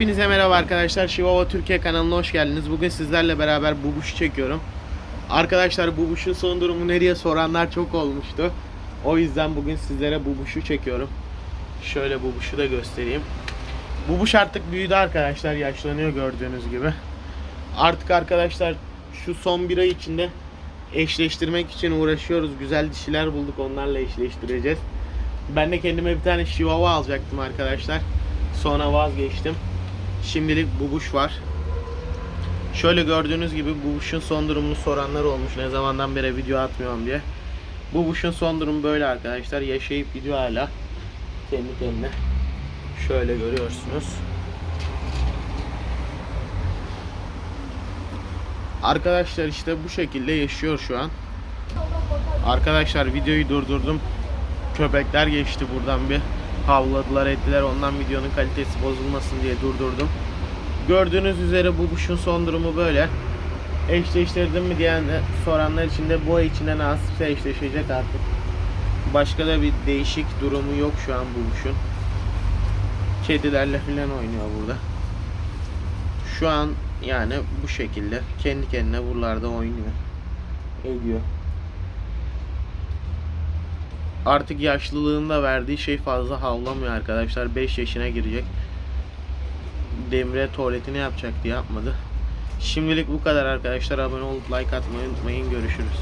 Hepinize merhaba arkadaşlar. Şivava Türkiye kanalına hoş geldiniz. Bugün sizlerle beraber Bubuş'u çekiyorum. Arkadaşlar Bubuş'un son durumu ne diye soranlar çok olmuştu. O yüzden bugün sizlere Bubuş'u çekiyorum. Şöyle Bubuş'u da göstereyim. Bubuş artık büyüdü arkadaşlar. Yaşlanıyor gördüğünüz gibi. Artık arkadaşlar şu son bir ay içinde eşleştirmek için uğraşıyoruz. Güzel dişiler bulduk. Onlarla eşleştireceğiz. Ben de kendime bir tane Chihuahua alacaktım arkadaşlar. Sonra vazgeçtim. Şimdilik bubuş var. Şöyle gördüğünüz gibi bubuşun son durumunu soranlar olmuş. Ne zamandan beri video atmıyorum diye. Bubuşun son durumu böyle arkadaşlar. Yaşayıp gidiyor hala. Kendi kendine. Şöyle görüyorsunuz. Arkadaşlar işte bu şekilde yaşıyor şu an. Arkadaşlar videoyu durdurdum. Köpekler geçti buradan bir havladılar ettiler ondan videonun kalitesi bozulmasın diye durdurdum. Gördüğünüz üzere bu kuşun son durumu böyle. Eşleştirdim mi diyen soranlar için de bu ay içinde nasipse eşleşecek artık. Başka da bir değişik durumu yok şu an bu kuşun. Kedilerle falan oynuyor burada. Şu an yani bu şekilde kendi kendine buralarda oynuyor. Ediyor artık yaşlılığında verdiği şey fazla havlamıyor arkadaşlar. 5 yaşına girecek. Demre tuvaletini yapacaktı yapmadı. Şimdilik bu kadar arkadaşlar. Abone olup like atmayı unutmayın. Görüşürüz.